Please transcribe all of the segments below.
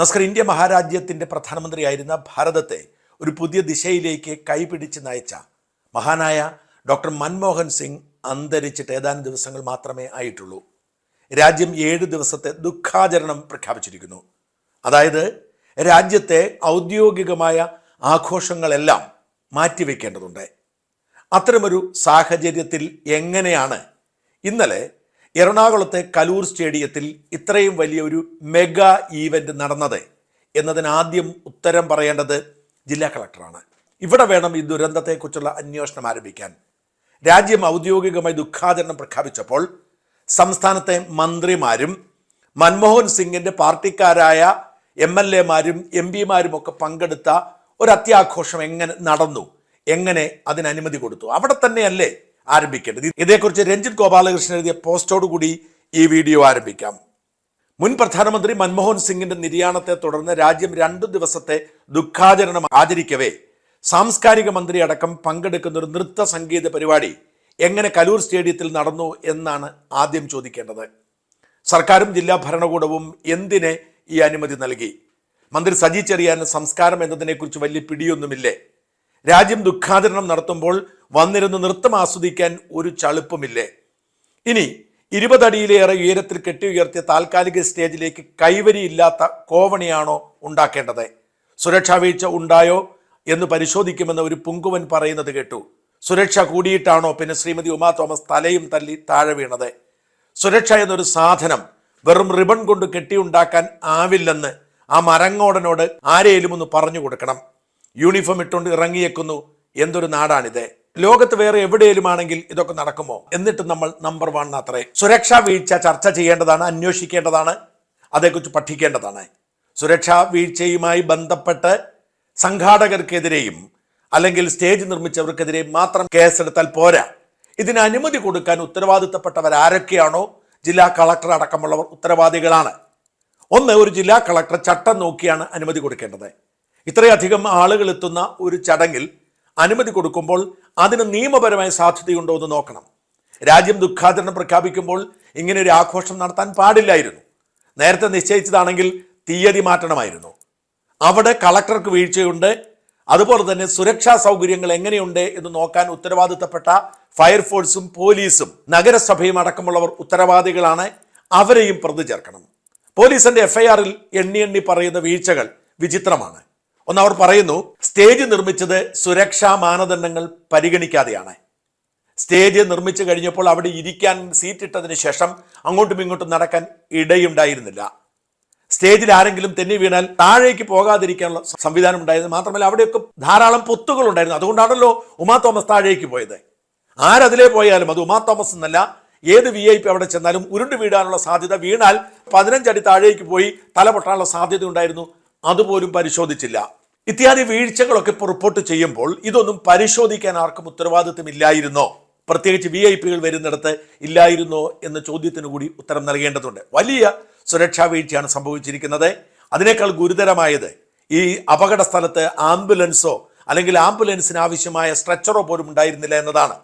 നമസ്കാരം ഇന്ത്യ മഹാരാജ്യത്തിന്റെ പ്രധാനമന്ത്രിയായിരുന്ന ഭാരതത്തെ ഒരു പുതിയ ദിശയിലേക്ക് കൈപിടിച്ച് നയിച്ച മഹാനായ ഡോക്ടർ മൻമോഹൻ സിംഗ് അന്തരിച്ചിട്ട് ഏതാനും ദിവസങ്ങൾ മാത്രമേ ആയിട്ടുള്ളൂ. രാജ്യം ഏഴ് ദിവസത്തെ ദുഃഖാചരണം പ്രഖ്യാപിച്ചിരിക്കുന്നു. അതായത് രാജ്യത്തെ ഔദ്യോഗികമായ ആഘോഷങ്ങളെല്ലാം മാറ്റിവെക്കേണ്ടതുണ്ട്. അത്തരമൊരു സാഹചര്യത്തിൽ എങ്ങനെയാണ് ഇന്നലെ എറണാകുളത്തെ കലൂർ സ്റ്റേഡിയത്തിൽ ഇത്രയും വലിയ ഒരു മെഗാ ഈവന്റ് നടന്നത് എന്നതിനാദ്യം ഉത്തരം പറയേണ്ടത് ജില്ലാ കളക്ടറാണ്. ഇവിടെ വേണം ഈ ദുരന്തത്തെക്കുറിച്ചുള്ള അന്വേഷണം ആരംഭിക്കാൻ. രാജ്യം ഔദ്യോഗികമായി ദുഃഖാചരണം പ്രഖ്യാപിച്ചപ്പോൾ സംസ്ഥാനത്തെ മന്ത്രിമാരും മൻമോഹൻ സിംഗിന്റെ പാർട്ടിക്കാരായ എം എൽ എമാരും എം പിമാരും ഒക്കെ പങ്കെടുത്ത ഒരു അത്യാഘോഷം എങ്ങനെ നടന്നു? എങ്ങനെ അതിന് അനുമതി കൊടുത്തു? അവിടെ തന്നെയല്ലേ ആരംഭിക്കേണ്ടത്. ഇതേക്കുറിച്ച് രഞ്ജിത് ഗോപാലകൃഷ്ണൻ എഴുതിയ പോസ്റ്റോടുകൂടി ഈ വീഡിയോ ആരംഭിക്കാം. മുൻ പ്രധാനമന്ത്രി മൻമോഹൻ സിംഗിന്റെ നിര്യാണത്തെ തുടർന്ന് രാജ്യം രണ്ടു ദിവസത്തെ ദുഃഖാചരണം ആചരിക്കവേ. സാംസ്കാരിക മന്ത്രി അടക്കം പങ്കെടുക്കുന്ന ഒരു നൃത്ത സംഗീത പരിപാടി എങ്ങനെ കലൂർ സ്റ്റേഡിയത്തിൽ നടന്നു എന്നാണ് ആദ്യം ചോദിക്കേണ്ടത്. സർക്കാരും ജില്ലാ ഭരണകൂടവും എന്തിനെ ഈ അനുമതി നൽകി? മന്ത്രി സജി ചെറിയാൻ സംസ്കാരം എന്നതിനെക്കുറിച്ച് വലിയ പിടിയൊന്നുമില്ലേ? രാജ്യം ദുഃഖാചരണം നടത്തുമ്പോൾ വന്നിരുന്ന് നൃത്തം ആസ്വദിക്കാൻ ഒരു ചളുപ്പമില്ലേ? ഇനി ഇരുപതടിയിലേറെ ഉയരത്തിൽ കെട്ടി ഉയർത്തിയ താൽക്കാലിക സ്റ്റേജിലേക്ക് കൈവരിയില്ലാത്ത കോവണിയാണോ ഉണ്ടാക്കേണ്ടത്? സുരക്ഷാ വീഴ്ച ഉണ്ടായോ എന്ന് പരിശോധിക്കുമെന്ന് ഒരു പുങ്കുവൻ പറയുന്നത് കേട്ടു. സുരക്ഷ കൂടിയിട്ടാണോ പിന്നെ ശ്രീമതി ഉമാ തോമസ് തലയും തല്ലി താഴെ വീണത്? സുരക്ഷ എന്നൊരു സാധനം വെറും റിബൺ കൊണ്ട് കെട്ടിയുണ്ടാക്കാൻ ആവില്ലെന്ന് ആ മരങ്ങോടനോട് ആരെയും ഒന്ന് പറഞ്ഞു കൊടുക്കണം. യൂണിഫോം ഇട്ടുകൊണ്ട് ഇറങ്ങിയേക്കുന്നു. എന്തൊരു നാടാണിത്. ലോകത്ത് വേറെ എവിടെയും ആണെങ്കിൽ ഇതൊക്കെ നടക്കുമോ? എന്നിട്ട് നമ്മൾ നമ്പർ വൺ അത്രേ സുരക്ഷാ വീഴ്ച ചർച്ച ചെയ്യേണ്ടതാണ് അന്വേഷിക്കേണ്ടതാണ് അതേക്കുറിച്ച് പഠിക്കേണ്ടതാണ്. സുരക്ഷാ വീഴ്ചയുമായി ബന്ധപ്പെട്ട് സംഘാടകർക്കെതിരെയും അല്ലെങ്കിൽ സ്റ്റേജ് നിർമ്മിച്ചവർക്കെതിരെയും മാത്രം കേസെടുത്താൽ പോരാ. ഇതിന് അനുമതി കൊടുക്കാൻ ഉത്തരവാദിത്തപ്പെട്ടവർ ആരൊക്കെയാണോ ജില്ലാ കളക്ടർ അടക്കമുള്ളവർ ഉത്തരവാദികളാണ്. ഒന്ന് ഒരു ജില്ലാ കളക്ടർ ചട്ടം നോക്കിയാണ് അനുമതി കൊടുക്കേണ്ടത്. ഇത്രയധികം ആളുകൾ എത്തുന്ന ഒരു ചടങ്ങിൽ അനുമതി കൊടുക്കുമ്പോൾ അതിന് നിയമപരമായ സാധ്യതയുണ്ടോ എന്ന് നോക്കണം. രാജ്യം ദുഃഖാചരണം പ്രഖ്യാപിക്കുമ്പോൾ ഇങ്ങനെ ഒരു ആഘോഷം നടത്താൻ പാടില്ലായിരുന്നു. നേരത്തെ നിശ്ചയിച്ചതാണെങ്കിൽ തീയതി മാറ്റണമായിരുന്നു. അവിടെ കളക്ടർക്ക് വീഴ്ചയുണ്ട്. അതുപോലെ തന്നെ സുരക്ഷാ സൗകര്യങ്ങൾ എങ്ങനെയുണ്ട് എന്ന് നോക്കാൻ ഉത്തരവാദിത്തപ്പെട്ട ഫയർഫോഴ്സും പോലീസും നഗരസഭയും അടക്കമുള്ളവർ ഉത്തരവാദികളാണ്. അവരെയും പ്രതി ചേർക്കണം. പോലീസിന്റെ എഫ്ഐആറിൽ എണ്ണി എണ്ണി പറയുന്ന വീഴ്ചകൾ വിചിത്രമാണ്. ഒന്ന് അവർ പറയുന്നു സ്റ്റേജ് നിർമ്മിച്ചത് സുരക്ഷാ മാനദണ്ഡങ്ങൾ പരിഗണിക്കാതെയാണ്. സ്റ്റേജ് നിർമ്മിച്ചു കഴിഞ്ഞപ്പോൾ അവിടെ ഇരിക്കാൻ സീറ്റ് ഇട്ടതിന് ശേഷം അങ്ങോട്ടും ഇങ്ങോട്ടും നടക്കാൻ ഇടയുണ്ടായിരുന്നില്ല. സ്റ്റേജിൽ ആരെങ്കിലും തെന്നി വീണാൽ താഴേക്ക് പോകാതിരിക്കാനുള്ള സംവിധാനം ഉണ്ടായിരുന്നു. മാത്രമല്ല അവിടെയൊക്കെ ധാരാളം പൊത്തുകൾ ഉണ്ടായിരുന്നു. അതുകൊണ്ടാണല്ലോ ഉമാ തോമസ് താഴേക്ക് പോയത്. ആരതിലേ പോയാലും അത് ഉമാ തോമസ് എന്നല്ല. ഏത് വി ഐ പി അവിടെ ചെന്നാലും ഉരുണ്ട് വീഴാനുള്ള സാധ്യത വീണാൽ പതിനഞ്ചടി താഴേക്ക് പോയി തല പൊട്ടാനുള്ള സാധ്യത ഉണ്ടായിരുന്നു. അതുപോലും പരിശോധിച്ചില്ല. ഇത്യാദി വീഴ്ചകളൊക്കെ ഇപ്പോൾ റിപ്പോർട്ട് ചെയ്യുമ്പോൾ ഇതൊന്നും പരിശോധിക്കാൻ ആർക്കും ഉത്തരവാദിത്തമില്ലായിരുന്നോ പ്രത്യേകിച്ച് വി ഐ പികൾ വരുന്നിടത്ത് ഇല്ലായിരുന്നോ എന്ന ചോദ്യത്തിന് കൂടി ഉത്തരം നൽകേണ്ടതുണ്ട്. വലിയ സുരക്ഷാ വീഴ്ചയാണ് സംഭവിച്ചിരിക്കുന്നത്. അതിനേക്കാൾ ഗുരുതരമായത് ഈ അപകട സ്ഥലത്ത് ആംബുലൻസോ അല്ലെങ്കിൽ ആംബുലൻസിന് ആവശ്യമായ സ്ട്രെച്ചറോ പോലും ഉണ്ടായിരുന്നില്ല എന്നതാണ്.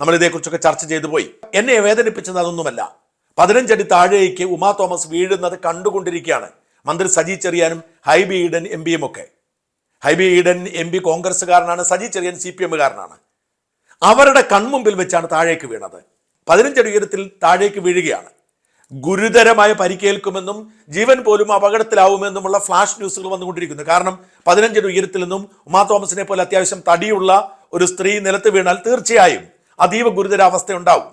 നമ്മൾ ഇതേക്കുറിച്ചൊക്കെ ചർച്ച ചെയ്തു പോയി. എന്നെ വേദനിപ്പിച്ചത് അതൊന്നുമല്ല. പതിനഞ്ചടി താഴേക്ക് ഉമാ തോമസ് വീഴുന്നത് കണ്ടുകൊണ്ടിരിക്കുകയാണ്. മന്ത്രി സജി ചെറിയാനും ഹൈബി ഈഡൻ എം പിയും ഒക്കെ. ഹൈബി ഈഡൻ എം പി കോൺഗ്രസ്സുകാരനാണ് സജി ചെറിയൻ സി പി എമ്മുകാരനാണ്. അവരുടെ കൺമുമ്പിൽ വെച്ചാണ് താഴേക്ക് വീണത്. പതിനഞ്ചടി ഉയരത്തിൽ താഴേക്ക് വീഴുകയാണ്. ഗുരുതരമായ പരിക്കേൽക്കുമെന്നും ജീവൻ പോലും അപകടത്തിലാവുമെന്നുമുള്ള ഫ്ലാഷ് ന്യൂസുകൾ വന്നുകൊണ്ടിരിക്കുന്നു. കാരണം പതിനഞ്ചടി ഉയരത്തിൽ നിന്നും ഉമാ തോമസിനെ പോലെ അത്യാവശ്യം തടിയുള്ള ഒരു സ്ത്രീ നിലത്ത് വീണാൽ തീർച്ചയായും അതീവ ഗുരുതരാവസ്ഥ ഉണ്ടാവും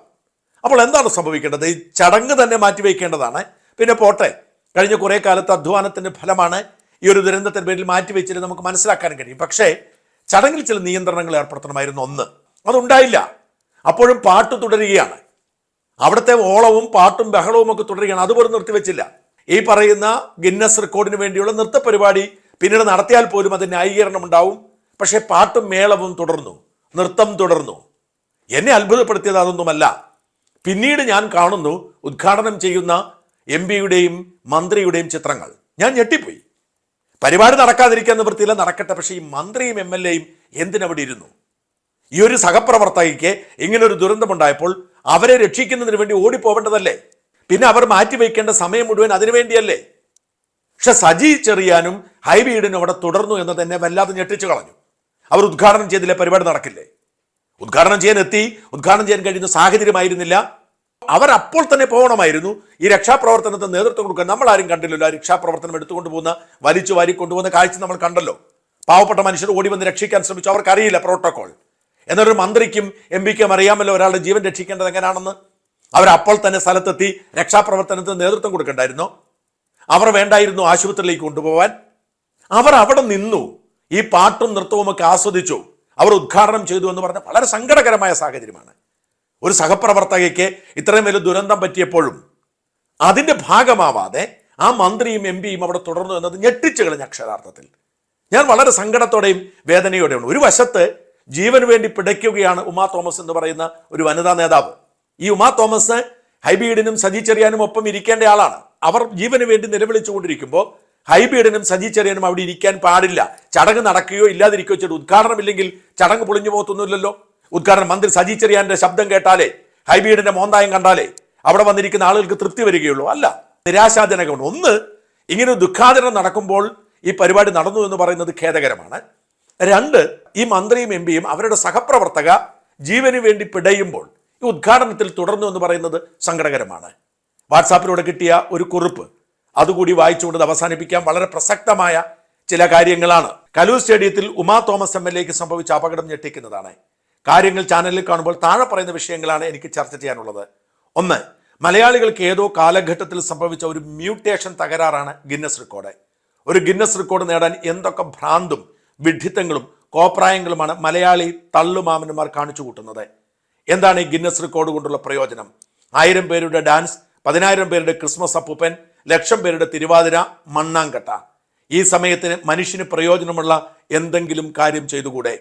അപ്പോൾ എന്താണ് സംഭവിക്കേണ്ടത്? ഈ ചടങ്ങ് തന്നെ മാറ്റിവെക്കേണ്ടതാണ്. പിന്നെ പോട്ടെ കഴിഞ്ഞ കുറേ കാലത്ത് അധ്വാനത്തിന്റെ ഫലമാണ് ഈ ഒരു ദുരന്തത്തിന്റെ പേരിൽ മാറ്റിവെച്ചിട്ട് നമുക്ക് മനസ്സിലാക്കാൻ കഴിയും. പക്ഷേ ചടങ്ങിൽ ചില നിയന്ത്രണങ്ങൾ ഏർപ്പെടുത്തണമായിരുന്നു ഒന്ന്. അതുണ്ടായില്ല. അപ്പോഴും പാട്ട് തുടരുകയാണ്. അവിടുത്തെ ഓളവും പാട്ടും ബഹളവും ഒക്കെ തുടരുകയാണ്. അതുപോലും നിർത്തിവെച്ചില്ല. ഈ പറയുന്ന ഗിന്നസ് റെക്കോർഡിന് വേണ്ടിയുള്ള നൃത്ത പരിപാടി പിന്നീട് നടത്തിയാൽ പോലും അത് ന്യായീകരണം ഉണ്ടാവും. പക്ഷേ പാട്ടും മേളവും തുടർന്നു. നൃത്തം തുടർന്നു. എന്നെ അത്ഭുതപ്പെടുത്തിയത് അതൊന്നുമല്ല. പിന്നീട് ഞാൻ കാണുന്നു ഉദ്ഘാടനം ചെയ്യുന്ന എം പിയുടെയും മന്ത്രിയുടെയും ചിത്രങ്ങൾ. ഞാൻ ഞെട്ടിപ്പോയി. പരിപാടി നടക്കാതിരിക്കാൻ നിവൃത്തിയില്ല നടക്കട്ടെ. പക്ഷേ ഈ മന്ത്രിയും എം എൽ എയും എന്തിനവിടെ ഇരുന്നു ഈ ഒരു സഹപ്രവർത്തകയ്ക്ക് ഇങ്ങനൊരു ദുരന്തമുണ്ടായപ്പോൾ അവരെ രക്ഷിക്കുന്നതിന് വേണ്ടി ഓടിപ്പോവേണ്ടതല്ലേ? പിന്നെ അവർ മാറ്റിവെക്കേണ്ട സമയം മുഴുവൻ അതിനുവേണ്ടിയല്ലേ പക്ഷെ സജി ചെറിയാനും ഹൈബീഡിനും അവിടെ തുടർന്നു എന്ന് തന്നെ വല്ലാതെ ഞെട്ടിച്ചു കളഞ്ഞു. അവർ ഉദ്ഘാടനം ചെയ്തില്ല? പരിപാടി നടക്കില്ലേ? ഉദ്ഘാടനം ചെയ്യാൻ എത്തി. ഉദ്ഘാടനം ചെയ്യാൻ കഴിയുന്ന സാഹചര്യമായിരുന്നില്ല. അവർ അപ്പോൾ തന്നെ പോകണമായിരുന്നു. ഈ രക്ഷാപ്രവർത്തനത്തിന് നേതൃത്വം കൊടുക്കാൻ നമ്മൾ ആരും കണ്ടില്ലല്ലോ. ആ രക്ഷാപ്രവർത്തനം എടുത്തുകൊണ്ട് പോകുന്ന വലിച്ചു വാരി കൊണ്ടുപോകുന്ന കാഴ്ച നമ്മൾ കണ്ടല്ലോ. പാവപ്പെട്ട മനുഷ്യർ ഓടി വന്ന് രക്ഷിക്കാൻ ശ്രമിച്ചു. അവർക്കറിയില്ല പ്രോട്ടോകോൾ. എന്നൊരു മന്ത്രിക്കും എം പിക്കും അറിയാമല്ലോ ഒരാളുടെ ജീവൻ രക്ഷിക്കേണ്ടത് എങ്ങനെയാണെന്ന് അവർ അപ്പോൾ തന്നെ സ്ഥലത്തെത്തി രക്ഷാപ്രവർത്തനത്തിന് നേതൃത്വം കൊടുക്കണ്ടായിരുന്നോ? അവർ വേണ്ടായിരുന്നു ആശുപത്രിയിലേക്ക് കൊണ്ടുപോകാൻ അവർ അവിടെ നിന്നു. ഈ പാട്ടും നൃത്തവും ഒക്കെ ആസ്വദിച്ചു. അവർ ഉദ്ഘാടനം ചെയ്തു എന്ന് പറഞ്ഞ വളരെ സങ്കടകരമായ സാഹചര്യമാണ്. ഒരു സഹപ്രവർത്തകയ്ക്ക് ഇത്രയും വലിയ ദുരന്തം പറ്റിയപ്പോഴും അതിന്റെ ഭാഗമാവാതെ ആ മന്ത്രിയും എം പിയും അവിടെ തുടർന്നു എന്നത് ഞെട്ടിച്ചു കളഞ്ഞ അക്ഷരാർത്ഥത്തിൽ. ഞാൻ വളരെ സങ്കടത്തോടെയും വേദനയോടെയാണ് ഒരു വശത്ത് ജീവന് വേണ്ടി പിടയ്ക്കുകയാണ് ഉമാ തോമസ് എന്ന് പറയുന്ന ഒരു വനിതാ നേതാവ്. ഈ ഉമാ തോമസ് ഹൈബീഡിനും സജി ചെറിയാനും ഒപ്പം ഇരിക്കേണ്ട ആളാണ്. അവർ ജീവന് വേണ്ടി നിലവിളിച്ചുകൊണ്ടിരിക്കുമ്പോൾ ഹൈബീഡിനും സജി ചെറിയാനും അവിടെ ഇരിക്കാൻ പാടില്ല. ചടങ്ങ് നടക്കുകയോ ഇല്ലാതിരിക്കുകയോ ചെയ്ത് ഉദ്ഘാടനം ഇല്ലെങ്കിൽ ചടങ്ങ് പൊളിഞ്ഞു പോകത്തൊന്നുമില്ലല്ലോ. ഉദ്ഘാടനം മന്ത്രി സജി ചെറിയാന്റെ ശബ്ദം കേട്ടാലേ ഹൈബീഡിന്റെ മോന്തായം കണ്ടാലേ അവിടെ വന്നിരിക്കുന്ന ആളുകൾക്ക് തൃപ്തി വരികയുള്ളൂ. അല്ല നിരാശാജനകമാണ്. ഒന്ന് ഇങ്ങനെ ദുഃഖാചരണം നടക്കുമ്പോൾ ഈ പരിപാടി നടന്നു എന്ന് പറയുന്നത് ഖേദകരമാണ്. രണ്ട് ഈ മന്ത്രിയും എം പിയും അവരുടെ സഹപ്രവർത്തക ജീവന് വേണ്ടി പിടയുമ്പോൾ ഈ ഉദ്ഘാടനത്തിൽ തുടർന്നു എന്ന് പറയുന്നത് സങ്കടകരമാണ്. വാട്സാപ്പിലൂടെ കിട്ടിയ ഒരു കുറിപ്പ് അതുകൂടി വായിച്ചുകൊണ്ട് അവസാനിപ്പിക്കാൻ വളരെ പ്രസക്തമായ ചില കാര്യങ്ങളാണ്. കലൂർ സ്റ്റേഡിയത്തിൽ ഉമാ തോമസ് എം എൽ എക്ക് സംഭവിച്ച അപകടം ഞെട്ടിക്കുന്നതാണ്. കാര്യങ്ങൾ ചാനലിൽ കാണുമ്പോൾ താഴെ പറയുന്ന വിഷയങ്ങളാണ് എനിക്ക് ചർച്ച ചെയ്യാനുള്ളത്. ഒന്ന് മലയാളികൾക്ക് ഏതോ കാലഘട്ടത്തിൽ സംഭവിച്ച ഒരു മ്യൂട്ടേഷൻ തകരാറാണ് ഗിന്നസ് റെക്കോർഡ്. ഒരു ഗിന്നസ് റെക്കോർഡ് നേടാൻ എന്തൊക്കെ ഭ്രാന്തും വിഡ്ഢിത്തങ്ങളും കോപ്രായങ്ങളുമാണ് മലയാളി തള്ളുമാമന്മാർ കാണിച്ചു കൂട്ടുന്നത്. എന്താണ് ഈ ഗിന്നസ് റെക്കോർഡ് കൊണ്ടുള്ള പ്രയോജനം? ആയിരം പേരുടെ ഡാൻസ് പതിനായിരം പേരുടെ ക്രിസ്മസ് അപ്പൂപ്പൻ ലക്ഷം പേരുടെ തിരുവാതിര മണ്ണാങ്കട്ട. ഈ സമയത്തിന് മനുഷ്യന് പ്രയോജനമുള്ള എന്തെങ്കിലും കാര്യം ചെയ്തുകൂടെ?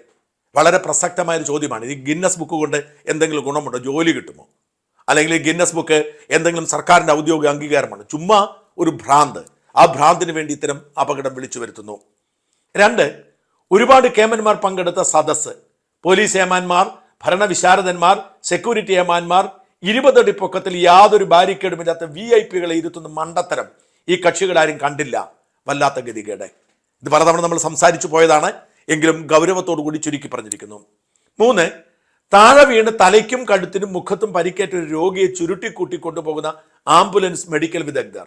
വളരെ പ്രസക്തമായ ഒരു ചോദ്യമാണ്. ഈ ഗിന്നസ് ബുക്ക് കൊണ്ട് എന്തെങ്കിലും ഗുണമുണ്ടോ? ജോലി കിട്ടുമോ? അല്ലെങ്കിൽ ഗിന്നസ് ബുക്ക് എന്തെങ്കിലും സർക്കാരിന്റെ ഔദ്യോഗിക അംഗീകാരമാണ്? ചുമ്മാ ഒരു ഭ്രാന്ത്. ആ ഭ്രാന്തിന് വേണ്ടി ഇത്തരം അപകടം വിളിച്ചു വരുത്തുന്നു. രണ്ട് ഒരുപാട് കേമന്മാർ പങ്കെടുത്ത സദസ്സ്. പോലീസ് ഏമാന്മാർ ഭരണവിശാരദന്മാർ സെക്യൂരിറ്റി ഏമാന്മാർ ഇരുപതടി പൊക്കത്തിൽ യാതൊരു ബാരിക്കേഡുമില്ലാത്ത വി ഐ പികളെ ഇരുത്തുന്ന മണ്ടത്തരം ഈ കക്ഷികളാരും കണ്ടില്ല. വല്ലാത്ത ഗതികേട്. ഇത് പലതവണ നമ്മൾ സംസാരിച്ചു പോയതാണ്. എങ്കിലും ഗൗരവത്തോടു കൂടി ചുരുക്കി പറഞ്ഞിരിക്കുന്നു. മൂന്ന് താഴെ വീണ് തലയ്ക്കും കഴുത്തിനും മുഖത്തും പരിക്കേറ്റ ഒരു രോഗിയെ ചുരുട്ടിക്കൂട്ടി കൊണ്ടുപോകുന്ന ആംബുലൻസ് മെഡിക്കൽ വിദഗ്ധർ.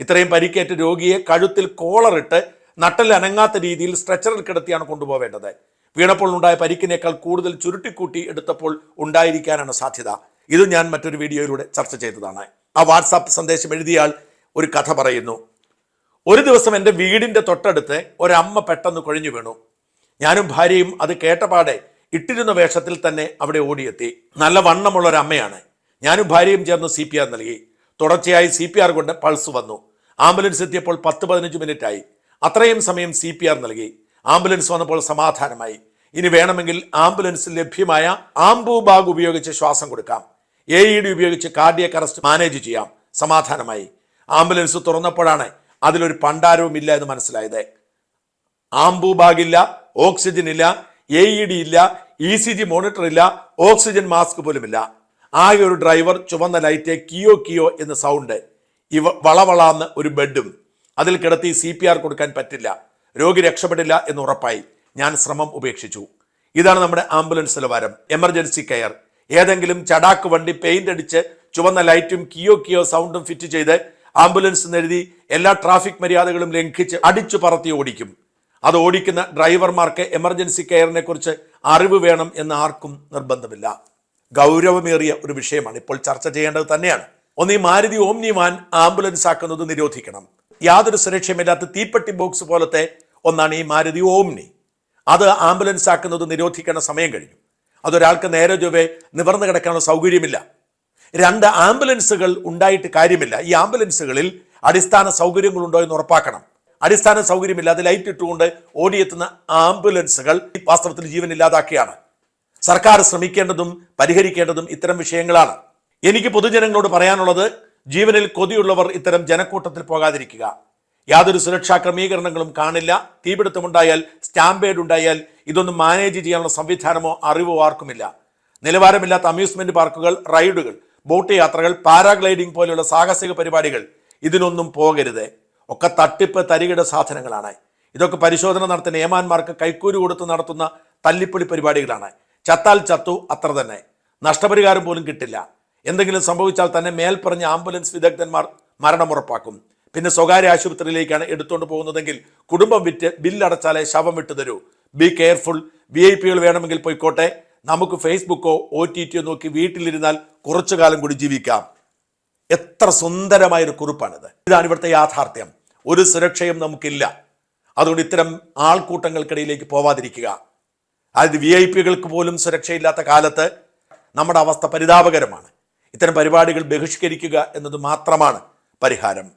ഇത്രയും പരിക്കേറ്റ രോഗിയെ കഴുത്തിൽ കോളറിട്ട് നട്ടൽ അനങ്ങാത്ത രീതിയിൽ സ്ട്രെച്ചറിൽ കിടത്തിയാണ് കൊണ്ടുപോവേണ്ടത് വീണപ്പോൾ ഉണ്ടായ പരിക്കിനേക്കാൾ കൂടുതൽ ചുരുട്ടിക്കൂട്ടി എടുത്തപ്പോൾ ഉണ്ടായിരിക്കാനാണ് സാധ്യത. ഇത് ഞാൻ മറ്റൊരു വീഡിയോയിലൂടെ ചർച്ച ചെയ്തതാണ്. ആ വാട്സാപ്പ് സന്ദേശം എഴുതിയാൽ ഒരു കഥ പറയുന്നു. ഒരു ദിവസം എന്റെ വീടിന്റെ തൊട്ടടുത്ത് ഒരമ്മ പെട്ടെന്ന് കുഴഞ്ഞു വീണു. ഞാനും ഭാര്യയും അത് കേട്ടപാടെ ഇട്ടിരുന്ന വേഷത്തിൽ തന്നെ അവിടെ ഓടിയെത്തി. നല്ല വണ്ണമുള്ള ഒരു അമ്മയാണ് ഞാനും ഭാര്യയും ചേർന്ന് സി പി ആർ നൽകി. തുടർച്ചയായി സി പി ആർ കൊണ്ട് പൾസ് വന്നു. ആംബുലൻസ് എത്തിയപ്പോൾ പത്ത് പതിനഞ്ച് മിനിറ്റ് ആയി അത്രയും സമയം സി പി ആർ നൽകി. ആംബുലൻസ് വന്നപ്പോൾ സമാധാനമായി. ഇനി വേണമെങ്കിൽ ആംബുലൻസ് ലഭ്യമായ ആംബു ബാഗ് ഉപയോഗിച്ച് ശ്വാസം കൊടുക്കാം. എ ഇ ഡി ഉപയോഗിച്ച് കാർഡിയക് അറസ്റ്റ് മാനേജ് ചെയ്യാം. സമാധാനമായി. ആംബുലൻസ് തുറന്നപ്പോഴാണ് അതിലൊരു പണ്ടാരവും ഇല്ല എന്ന് മനസ്സിലായത്. ആംബു ബാഗില്ല ഓക്സിജൻ ഇല്ല എ ഇ ഡി ഇല്ല ഇ സി ജി മോണിറ്റർ ഇല്ല ഓക്സിജൻ മാസ്ക് പോലുമില്ല. ആകെ ഒരു ഡ്രൈവർ ചുവന്ന ലൈറ്റ് കിയോ കിയോ എന്ന സൗണ്ട് ഇവ വളവളാന്ന് ഒരു ബെഡും. അതിൽ കിടത്തി സി പി ആർ കൊടുക്കാൻ പറ്റില്ല. രോഗി രക്ഷപ്പെടില്ല എന്ന് ഉറപ്പായി. ഞാൻ ശ്രമം ഉപേക്ഷിച്ചു. ഇതാണ് നമ്മുടെ ആംബുലൻസ് നിലവാരം. എമർജൻസി കെയർ ഏതെങ്കിലും ചടാക്ക് വണ്ടി പെയിന്റ് അടിച്ച് ചുവന്ന ലൈറ്റും കിയോ കിയോ സൗണ്ടും ഫിറ്റ് ചെയ്ത് ആംബുലൻസ് എഴുതി എല്ലാ ട്രാഫിക് മര്യാദകളും ലംഘിച്ച് അടിച്ചു പറത്തി ഓടിക്കും. അത് ഓടിക്കുന്ന ഡ്രൈവർമാർക്ക് എമർജൻസി കെയറിനെ കുറിച്ച് അറിവ് വേണം എന്ന് ആർക്കും നിർബന്ധമില്ല. ഗൗരവമേറിയ ഒരു വിഷയമാണ് ഇപ്പോൾ ചർച്ച ചെയ്യേണ്ടത് തന്നെയാണ്. ഒന്ന് ഈ മാരുതി ഓംനി വാൻ ആംബുലൻസ് ആക്കുന്നത് നിരോധിക്കണം. യാതൊരു സുരക്ഷയുമില്ലാത്ത തീപ്പെട്ടി ബോക്സ് പോലത്തെ ഒന്നാണ് ഈ മാരുതി ഓംനി. അത് ആംബുലൻസ് ആക്കുന്നത് നിരോധിക്കേണ്ട സമയം കഴിഞ്ഞു. അതൊരാൾക്ക് നേരെ ചൊവ്വെ നിവർന്നു കിടക്കാനുള്ള സൗകര്യമില്ല. രണ്ട് ആംബുലൻസുകൾ ഉണ്ടായിട്ട് കാര്യമില്ല. ഈ ആംബുലൻസുകളിൽ അടിസ്ഥാന സൗകര്യങ്ങളുണ്ടോ എന്ന് ഉറപ്പാക്കണം. അടിസ്ഥാന സൗകര്യമില്ലാതെ ലൈറ്റ് ഇട്ടുകൊണ്ട് ഓടിയെത്തുന്ന ആംബുലൻസുകൾ വാസ്തവത്തിൽ ജീവൻ ഇല്ലാതാക്കിയാണ്. സർക്കാർ ശ്രമിക്കേണ്ടതും പരിഹരിക്കേണ്ടതും ഇത്തരം വിഷയങ്ങളാണ്. എനിക്ക് പൊതുജനങ്ങളോട് പറയാനുള്ളത് ജീവനിൽ കൊതിയുള്ളവർ ഇത്തരം ജനക്കൂട്ടത്തിൽ പോകാതിരിക്കുക. യാതൊരു സുരക്ഷാ ക്രമീകരണങ്ങളും കാണില്ല. തീപിടുത്തമുണ്ടായാൽ സ്റ്റാമ്പേഡ് ഉണ്ടായാൽ ഇതൊന്നും മാനേജ് ചെയ്യാനുള്ള സംവിധാനമോ അറിവോ ആർക്കുമില്ല. നിലവാരമില്ലാത്ത അമ്യൂസ്മെന്റ് പാർക്കുകൾ റൈഡുകൾ ബോട്ട് യാത്രകൾ പാരാഗ്ലൈഡിംഗ് പോലെയുള്ള സാഹസിക പരിപാടികൾ ഇതിനൊന്നും പോകരുത്. ഒക്കെ തട്ടിപ്പ് തരികിട സാധനങ്ങളാണ്. ഇതൊക്കെ പരിശോധന നടത്തുന്ന ഏമാന്മാർക്ക് കൈക്കൂലി കൊടുത്ത് നടത്തുന്ന തല്ലിപ്പൊളി പരിപാടികളാണ്. ചത്താൽ ചത്തു അത്ര തന്നെ. നഷ്ടപരിഹാരം പോലും കിട്ടില്ല. എന്തെങ്കിലും സംഭവിച്ചാൽ തന്നെ മേൽപ്പറഞ്ഞ ആംബുലൻസ് വിദഗ്ധന്മാർ മരണമുറപ്പാക്കും. പിന്നെ സ്വകാര്യ ആശുപത്രിയിലേക്കാണ് എടുത്തുകൊണ്ട് പോകുന്നതെങ്കിൽ കുടുംബം വിറ്റ് ബില്ലടച്ചാലേ ശവം വിട്ടു തരൂ. ബി കെയർഫുൾ വി ഐ പികൾ വേണമെങ്കിൽ പോയിക്കോട്ടെ. നമുക്ക് ഫേസ്ബുക്കോ ഒ ടി ടിയോ നോക്കി വീട്ടിലിരുന്നാൽ കുറച്ചു കാലം കൂടി ജീവിക്കാം. എത്ര സുന്ദരമായൊരു കുറിപ്പാണിത്. ഇതാണ് ഇവിടുത്തെ യാഥാർത്ഥ്യം. ഒരു സുരക്ഷയും നമുക്കില്ല. അതുകൊണ്ട് ഇത്തരം ആൾക്കൂട്ടങ്ങൾക്കിടയിലേക്ക് പോവാതിരിക്കുക. അതായത് വി ഐ പികൾക്ക് പോലും സുരക്ഷയില്ലാത്ത കാലത്ത് നമ്മുടെ അവസ്ഥ പരിതാപകരമാണ്. ഇത്തരം പരിപാടികൾ ബഹിഷ്കരിക്കുക എന്നത് മാത്രമാണ് പരിഹാരം.